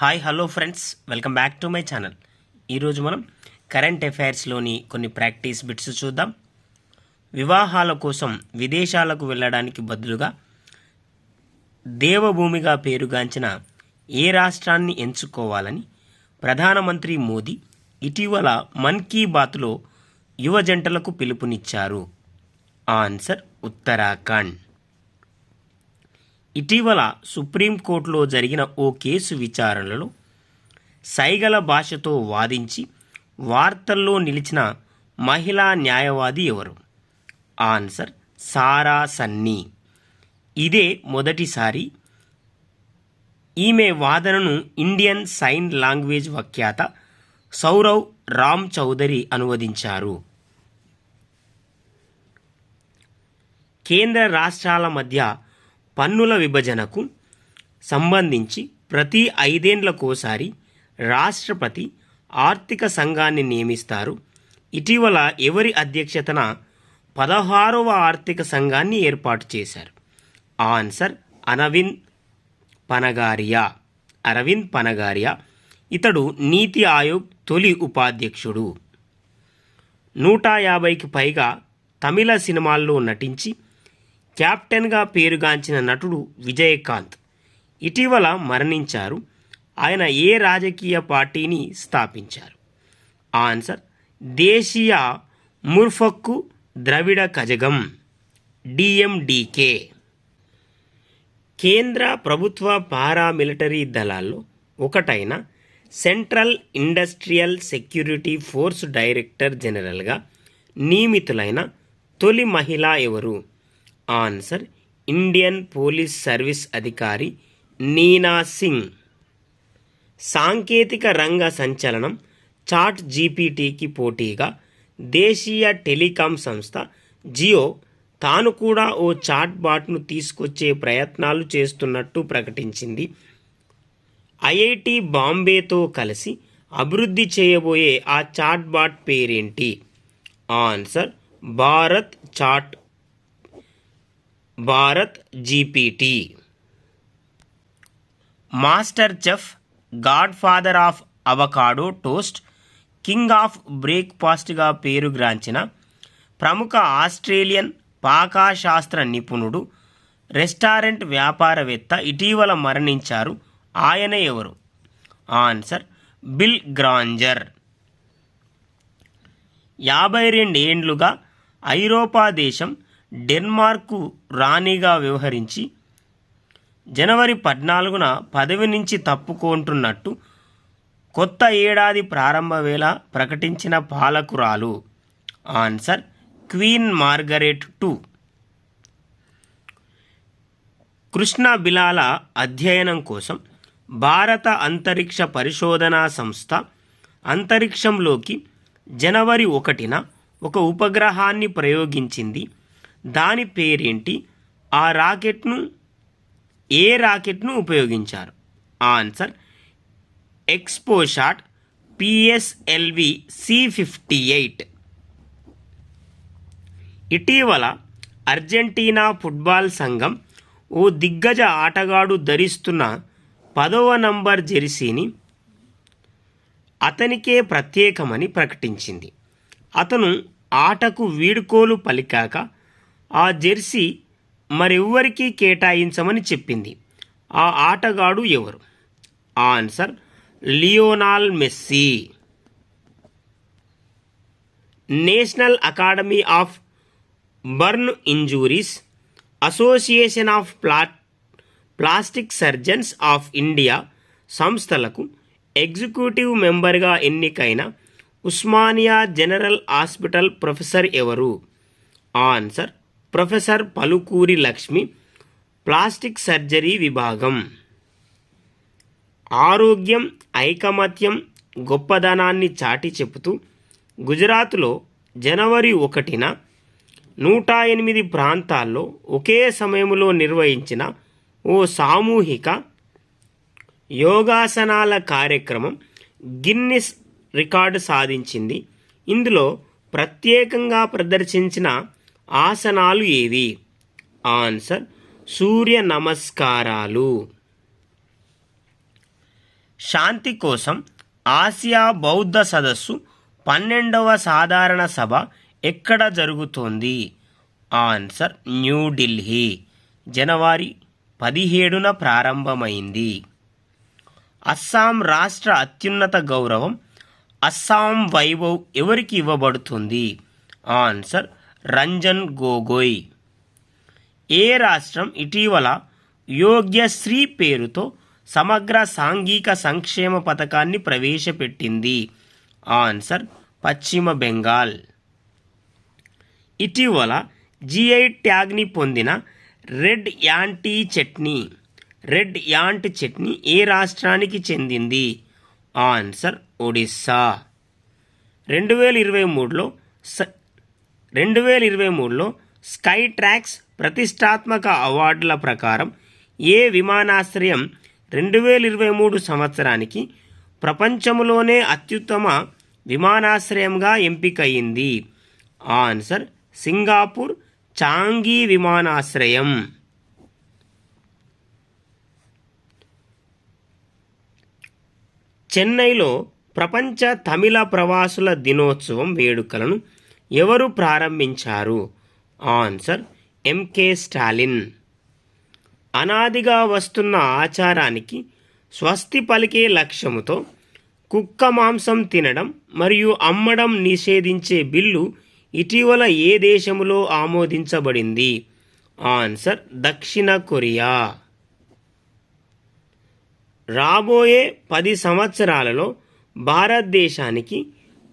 Hi hello friends welcome back to my channel ఈరోజు మనం current అఫైర్స్లోని కొన్ని ప్రాక్టీస్ బిట్స్ చూద్దాం. వివాహాల కోసం విదేశాలకు వెళ్ళడానికి బదులుగా దేవభూమిగా పేరుగాంచిన ఏ రాష్ట్రాన్ని ఎంచుకోవాలని ప్రధానమంత్రి మోదీ ఇటీవల మన్ కీ బాత్లో యువ జంటలకు పిలుపునిచ్చారు. ఆన్సర్ ఉత్తరాఖండ్ ఇటీవల సుప్రీంకోర్టులో జరిగిన ఓ కేసు విచారణలో సైగల భాషతో వాదించి వార్తల్లో నిలిచిన మహిళా న్యాయవాది ఎవరు? ఆన్సర్ సారా సన్నీ. ఇదే మొదటిసారి ఈమె వాదనను ఇండియన్ సైన్ లాంగ్వేజ్ వ్యాఖ్యాత సౌరవ్ రామ్ చౌదరి అనువదించారు. కేంద్ర రాష్ట్రాల మధ్య పన్నుల విభజనకు సంబంధించి ప్రతి ఐదేండ్లకోసారి రాష్ట్రపతి ఆర్థిక సంఘాన్ని నియమిస్తారు. ఇటీవల ఎవరి అధ్యక్షతన పదహారవ ఆర్థిక సంఘాన్ని ఏర్పాటు చేశారు. ఆన్సర్ అనవింద్ పనగారియా. అరవింద్ పనగారియా. ఇతడు నీతి ఆయోగ్ తొలి ఉపాధ్యక్షుడు. నూట యాభైకి పైగా తమిళ సినిమాల్లో నటించి కెప్టెన్గా పేరుగాంచిన నటుడు విజయకాంత్. ఇటీవల మరణించారు. ఆయన ఏ రాజకీయ పార్టీని స్థాపించారు? ఆన్సర్ దేశీయ ముర్ఫక్కు ద్రవిడ కజగం డిఎండికే కేంద్ర ప్రభుత్వ పారామిలిటరీ దళాల్లో ఒకటైన central industrial security force director జనరల్గా నియమితులైన తొలి మహిళ ఎవరు? ఆన్సర్ ఇండియన్ పోలీస్ సర్వీస్ అధికారి నీనా సింగ్. సాంకేతిక రంగ సంచలనం చాట్ జీపీటీకి పోటీగా దేశీయ టెలికాం సంస్థ జియో తాను కూడా ఓ చాట్ బాట్ను తీసుకొచ్చే ప్రయత్నాలు చేస్తున్నట్టు ప్రకటించింది. ఐఐటి బాంబేతో కలిసి అభివృద్ధి చేయబోయే ఆ చాట్ బాట్ పేరేంటి? Answer Bharat chat Bharat GPT. Master chef godfather of avocado toast king of బ్రేక్ఫాస్ట్గా పేరుగాంచిన ప్రముఖ ఆస్ట్రేలియన్ పాకాశాస్త్ర నిపుణుడు రెస్టారెంట్ వ్యాపారవేత్త ఇటీవల మరణించారు. ఆయన ఎవరు? Answer Bill Granger. యాభై రెండేండ్లుగా ఐరోపా దేశం డెన్మార్కు రాణిగా వ్యవహరించి జనవరి పద్నాలుగున పదవి నుంచి తప్పుకుంటున్నట్టు కొత్త ఏడాది ప్రారంభ వేళ ప్రకటించిన పాలకురాలు. Answer Queen Margaret two. Krishna బిలాల అధ్యయనం కోసం భారత అంతరిక్ష పరిశోధనా సంస్థ అంతరిక్షంలోకి జనవరి ఒకటిన ఒక ఉపగ్రహాన్ని ప్రయోగించింది దాని పేరేంటి? ఆ రాకెట్ను ఏ రాకెట్ను ఉపయోగించారు? Answer XPoSat PSLV C fifty eight. ఇటీవల అర్జెంటీనా ఫుట్బాల్ సంఘం ఓ దిగ్గజ ఆటగాడు ధరిస్తున్న పదవ నంబర్ జెర్సీని అతనికే ప్రత్యేకమని ప్రకటించింది. అతను ఆటకు వీడుకోలు పలికాక ఆ జెర్సీ మరెవ్వరికీ కేటాయించమని చెప్పింది. ఆ ఆటగాడు ఎవరు? Answer Lionel Messi. National academy of burn injuries association of pla plastic surgeons of India సంస్థలకు ఎగ్జిక్యూటివ్ మెంబర్గా ఎన్నికైన ఉస్మానియా జనరల్ హాస్పిటల్ ప్రొఫెసర్ ఎవరు? Answer professor Palukuri Lakshmi plastic surgery విభాగం. ఆరోగ్యం ఐకమత్యం గొప్పదనాన్ని చాటి చెబుతూ గుజరాత్లో జనవరి ఒకటిన నూట ఎనిమిది ప్రాంతాల్లో ఒకే సమయంలో నిర్వహించిన ఓ సామూహిక యోగాసనాల కార్యక్రమం గిన్నిస్ రికార్డు సాధించింది. ఇందులో ప్రత్యేకంగా ప్రదర్శించిన ఆసనాలు ఏవి? ఆన్సర్ సూర్య నమస్కారాలు. శాంతి కోసం ఆసియా బౌద్ధ సదస్సు పన్నెండవ సాధారణ సభ ఎక్కడ జరుగుతోంది? ఆన్సర్ న్యూఢిల్లీ జనవరి పదిహేడున ప్రారంభమైంది. అస్సాం రాష్ట్ర అత్యున్నత గౌరవం అస్సాం వైభవ్ ఎవరికి ఇవ్వబడుతుంది? ఆన్సర్ రంజన్ గోగోయ్. ఏ రాష్ట్రం ఇటీవల యోగ్యశ్రీ పేరుతో సమగ్ర సాంఘిక సంక్షేమ పథకాన్ని ప్రవేశపెట్టింది? ఆన్సర్ పశ్చిమ బెంగాల్. ఇటీవల జిఐ ట్యాగ్ని పొందిన red ant chutney. Red ant chutney ఏ రాష్ట్రానికి చెందింది? ఆన్సర్ ఒడిస్సా. రెండు వేల ఇరవై మూడులో స రెండు వేల ఇరవై మూడులో స్కై ట్రాక్స్ ప్రతిష్టాత్మక అవార్డుల ప్రకారం ఏ విమానాశ్రయం రెండు వేల ఇరవై మూడు సంవత్సరానికి ప్రపంచంలోనే అత్యుత్తమ విమానాశ్రయంగా ఎంపికయింది? ఆన్సర్ సింగాపూర్ చాంగీ విమానాశ్రయం. చెన్నైలో ప్రపంచ తమిళ ప్రవాసుల దినోత్సవం వేడుకలను ఎవరు ప్రారంభించారు? Answer M K Stalin. అనాదిగా వస్తున్న ఆచారానికి స్వస్తి పలికే లక్ష్యముతో కుక్క మాంసం తినడం మరియు అమ్మడం నిషేధించే బిల్లు ఇటీవల ఏ దేశములో ఆమోదించబడింది? ఆన్సర్ దక్షిణ కొరియా. రాబోయే పది సంవత్సరాలలో భారతదేశానికి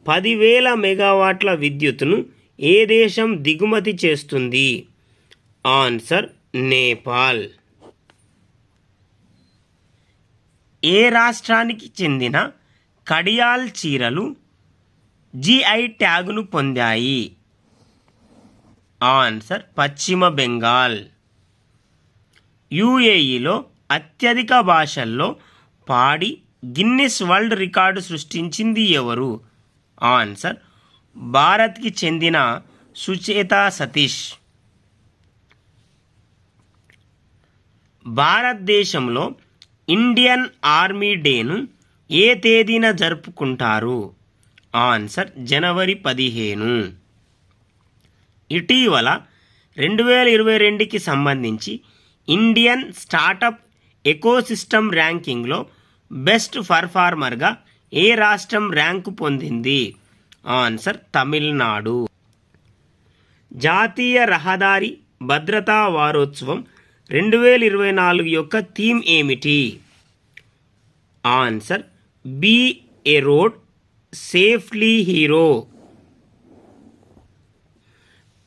పదివేల మెగావాట్ల విద్యుత్తును ఏ దేశం దిగుమతి చేస్తుంది? ఆన్సర్ నేపాల్. ఏ రాష్ట్రానికి చెందిన కడియాల్ చీరలు జిఐ ట్యాగును పొందాయి? ఆన్సర్ పశ్చిమ బెంగాల్. యుఏఈలో అత్యధిక భాషల్లో పాడి గిన్నిస్ వరల్డ్ రికార్డు సృష్టించింది ఎవరు? ఆన్సర్. భారత్కి చెందిన సుచేత సతీష్. భారతదేశంలో ఇండియన్ ఆర్మీ డేను ఏ తేదీన జరుపుకుంటారు? ఆన్సర్ జనవరి పదిహేను. ఇటీవల రెండు వేల ఇరవై రెండుకి సంబంధించి ఇండియన్ స్టార్టప్ ఎకోసిస్టమ్ ర్యాంకింగ్లో బెస్ట్ పర్ఫార్మర్గా ఏ రాష్ట్రం ర్యాంకు పొందింది? ఆన్సర్ తమిళనాడు. జాతీయ రహదారి భద్రతా వారోత్సవం రెండు వేల ఇరవై నాలుగు యొక్క థీమ్ ఏమిటి? Answer be a road safely hero.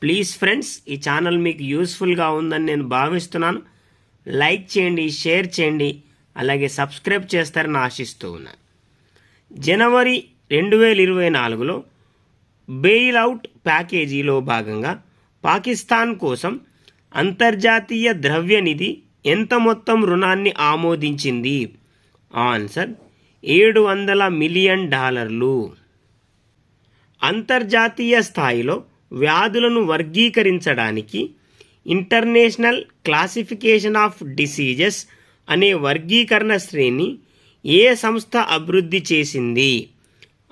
Please friends ఈ ఛానల్ మీకు యూస్ఫుల్గా ఉందని నేను భావిస్తున్నాను. లైక్ చేయండి షేర్ చేయండి అలాగే సబ్స్క్రైబ్ చేస్తారని ఆశిస్తూ ఉన్నాను. జనవరి రెండు వేల ఇరవై నాలుగులో బెయిల్అవుట్ ప్యాకేజీలో భాగంగా పాకిస్తాన్ కోసం అంతర్జాతీయ ద్రవ్య నిధి ఎంత మొత్తం రుణాన్ని ఆమోదించింది? ఆన్సర్ ఏడు వందల మిలియన్ డాలర్లు. అంతర్జాతీయ స్థాయిలో వ్యాధులను వర్గీకరించడానికి ఇంటర్నేషనల్ క్లాసిఫికేషన్ ఆఫ్ డిసీజెస్ అనే వర్గీకరణ శ్రేణి ఏ సంస్థ అభివృద్ధి చేసింది?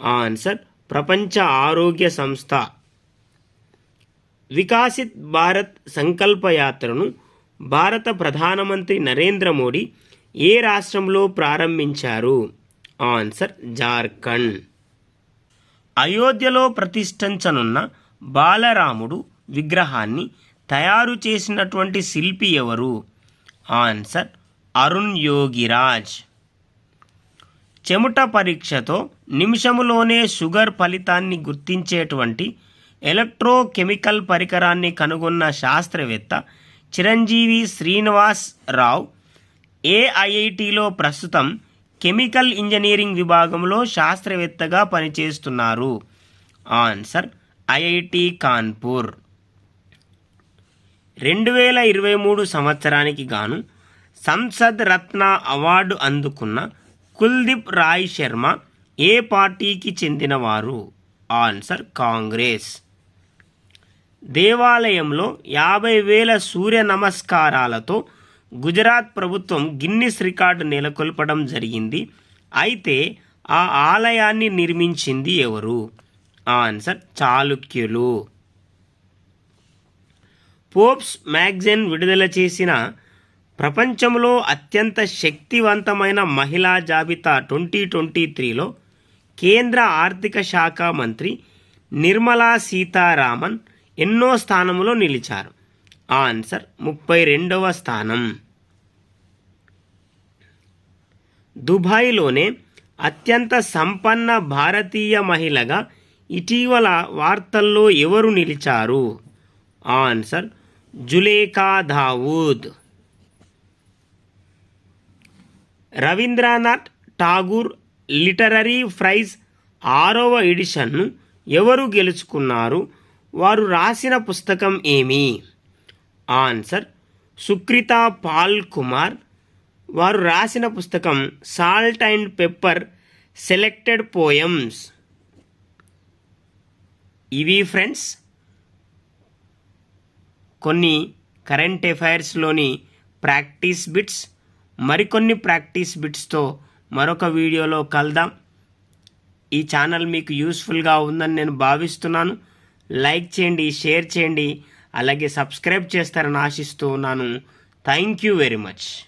ఆన్సర్ ప్రపంచ ఆరోగ్య సంస్థ. వికాసిత్ భారత్ సంకల్ప యాత్రను భారత ప్రధానమంత్రి నరేంద్ర మోడీ ఏ రాష్ట్రంలో ప్రారంభించారు? ఆన్సర్ జార్ఖండ్. అయోధ్యలో ప్రతిష్ఠించనున్న బాలరాముడు విగ్రహాన్ని తయారు చేసినటువంటి శిల్పి ఎవరు? ఆన్సర్ అరుణ్ యోగిరాజ్. చెమట పరీక్షతో నిమిషములోనే షుగర్ ఫలితాన్ని గుర్తించేటువంటి ఎలక్ట్రోకెమికల్ పరికరాన్ని కనుగొన్న శాస్త్రవేత్త చిరంజీవి శ్రీనివాస్ రావు ఏఐఐటిలో ప్రస్తుతం కెమికల్ ఇంజనీరింగ్ విభాగంలో శాస్త్రవేత్తగా పనిచేస్తున్నారు. Answer IIT Kanpur. రెండు వేల ఇరవై మూడు సంవత్సరానికి గాను సంసద్ రత్న అవార్డు అందుకున్న కుల్దీప్ రాయ్ శర్మ ఏ పార్టీకి చెందినవారు? ఆన్సర్ కాంగ్రెస్. దేవాలయంలో యాభై వేల సూర్య నమస్కారాలతో గుజరాత్ ప్రభుత్వం గిన్నిస్ రికార్డు నెలకొల్పడం జరిగింది. అయితే ఆ ఆలయాన్ని నిర్మించింది ఎవరు? ఆన్సర్ చాళుక్యులు. పోప్స్ మ్యాగజైన్ విడుదల చేసిన ప్రపంచంలో అత్యంత శక్తివంతమైన మహిళా జాబితా ట్వంటీ ట్వంటీ త్రీలో కేంద్ర ఆర్థిక శాఖ మంత్రి నిర్మలా సీతారామన్ ఎన్నో స్థానంలో నిలిచారు. ఆన్సర్ ముప్పై రెండవ స్థానం. దుబాయ్లోనే అత్యంత సంపన్న భారతీయ మహిళగా ఇటీవల వార్తల్లో ఎవరు నిలిచారు? Answer Zulekha Dawood. Rabindranath Tagore literary prize ఆరవ ఎడిషన్ను ఎవరు గెలుచుకున్నారు? వారు రాసిన పుస్తకం ఏమి? ఆన్సర్ సుక్రిత పాల్ కుమార్. వారు రాసిన పుస్తకం salt and pepper selected poems. ఇవి ఫ్రెండ్స్ కొన్ని కరెంట్ అఫైర్స్లోని ప్రాక్టీస్ బిట్స్. మరికొన్ని ప్రాక్టీస్ బిట్స్తో మరొక వీడియోలో కలుద్దాం. ఈ ఛానల్ మీకు యూస్ఫుల్గా ఉందని నేను భావిస్తున్నాను. లైక్ చేయండి షేర్ చేయండి అలాగే సబ్స్క్రైబ్ చేస్తారని ఆశిస్తూ ఉన్నాను. Thank you very much.